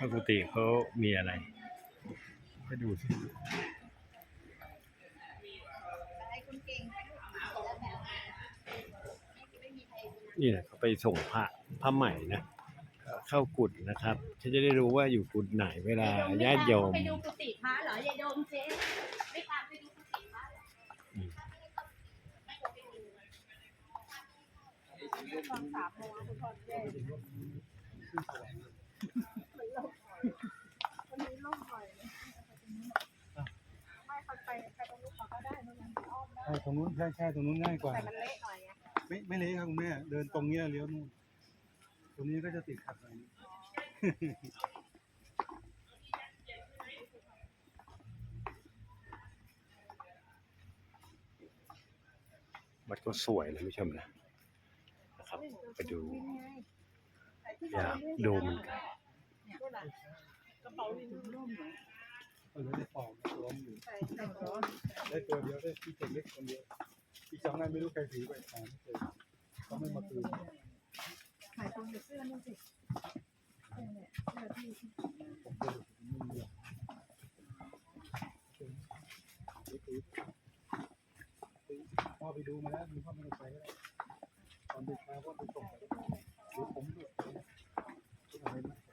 ปกติเขามีอะไรไปดูสินี่นะเขาไปส่งพระพระใหม่นะ เข้ากุฏนะครับฉันจะได้รู้ว่าอยู่กุฏไหนเวลาญาติโยมไปดูกุฏิพระเหรอยายโดมเจ๊ไม่ตามไปดูกุฏิพระเหรอตอนสามโมงคุณพ่อเจ๊ วันนี้ล่มบ่อยไม่เขาไปไปตรงนู้นเขาก็ได้ตรงนั้นอ้อมได้ใช่ตรงนู้นใช่ใช่ตรงนู้นง่ายกว่า แต่มันเละหน่อยไงไม่ไม่เละครับคุณแม่ เดินตรงเนี้ยเลี้ยวนู่นตรงนี้ก็จะติดขัดหน่อยนึงวัดก็สวยนะผู้ชมนะนะครับ ไปดู อยากดูเหมือนกัน กระเป๋าลินร่มเหรอก็เลยได้ปอกล้มอยู่ได้ตัวเดียวได้ที่เจ็ดเล็กคนเดียวอีกสองงานไม่รู้ใครถือไปหาไม่เจอเขาไม่มาคืนถ่ายตรงเสื้อนี่สิเสื้อเนี่ยเสื้อที่ผมก็เลยไม่มีหรอกพ่อไปดูมาแล้วมีพ่อไม่ต้ไปก็ได้ตอนเด็กมาพ่อไปส่งไปเดี๋ยวผมด้วยอะไรนะ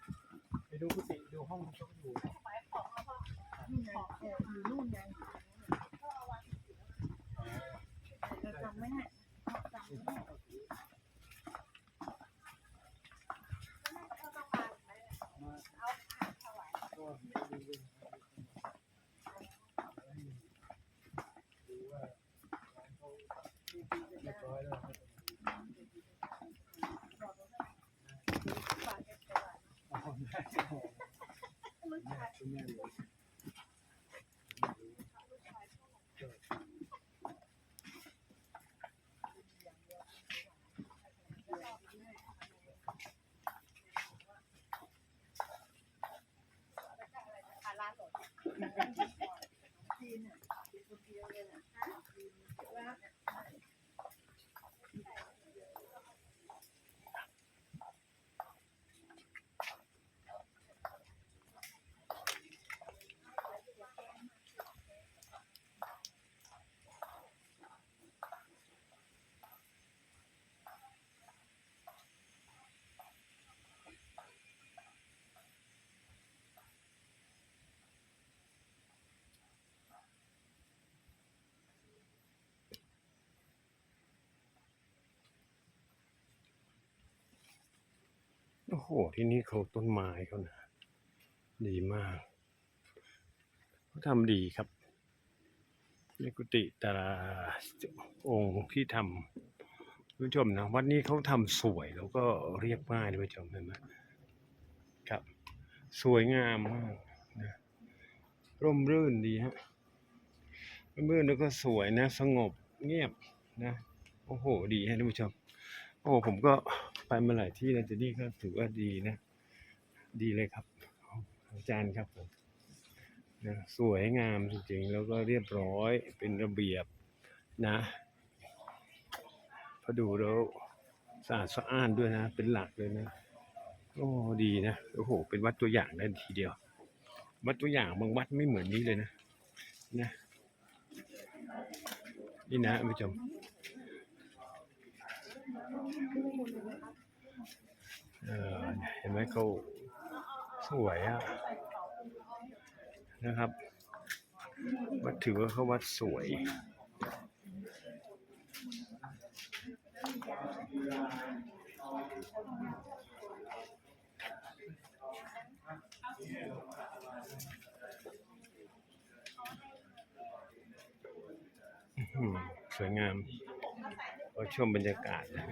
ดูกุฏิดูห้องที่เขาอยู่นี่ไงเอออยู่นู่นไงแต่จำไม่ได้จำไม่ได้ก็ดูดูว่าร้านเขาเรียบร้อยแล้ว ครับอ๋อได้แม่คุณแม่เลยโอ้โห ที่นี่เขาต้นไม้เขานะ ดีมากเขาทำดีครับในกุฏิแต่ละองค์ที่ทำคุณผู้ชมนะวัดนี้เขาทำสวยแล้วก็เรียบง่ายเลยคุณผู้ชมเห็นไหมครับ สวยงามมากนะร่มรื่นดีฮะร่มรื่นแล้วก็สวยนะ สงบเงียบนะ โอ้โห ดีฮะท่านผู้ชม โอ้ผมก็ไปมาหลายที่แล้วแต่นี่ก็ถือว่าดีนะ ดีเลยครับอาจารย์ครับผมนะสวยงามจริงๆ แล้วก็เรียบร้อยเป็นระเบียบนะพอดูแล้วสะอาดสะอ้านด้วยนะ เป็นหลักเลยนะ โอ้ดีนะโอ้โห เป็นวัดตัวอย่างได้ทีเดียว วัดตัวอย่างบางวัดไม่เหมือนนี้เลยนะนะนี่นะผู้ชม เออเห็นไหมเขาสวยอะนะครับ วัดถือว่าเขาวัดสวยอื้อหือสวยงาม ก็ชมบรรยากาศนะ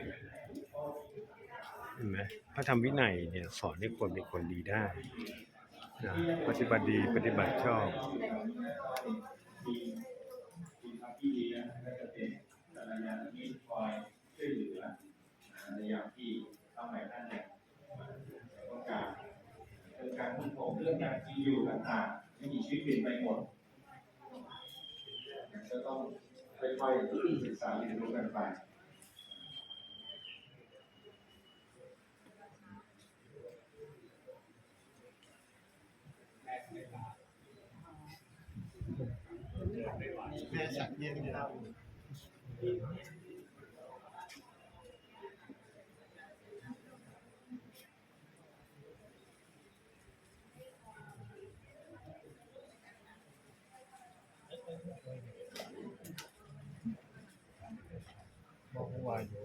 เห็นไหมพระธรรมวินัยเนี่ยสอนให้คนเป็นคนดีได้นะปฏิบัติดีปฏิบัติชอบที่ทำที่ดีนะก็จะเป็นกัลยาณมิตรคอยช่วยเหลือในยามที่ทำใหม่ท่านเนี่ยต้องการเรื่องการมุ่งผมเรื่องการกินอยู่ต่างๆไม่มีชีวิตเปลี่ยนไปหมดก็ต้องค่อยๆศึกษาเรียนรู้กันไป แม่ฉันเย็นครับบอกว่าอยู่ก่อนเขาใส่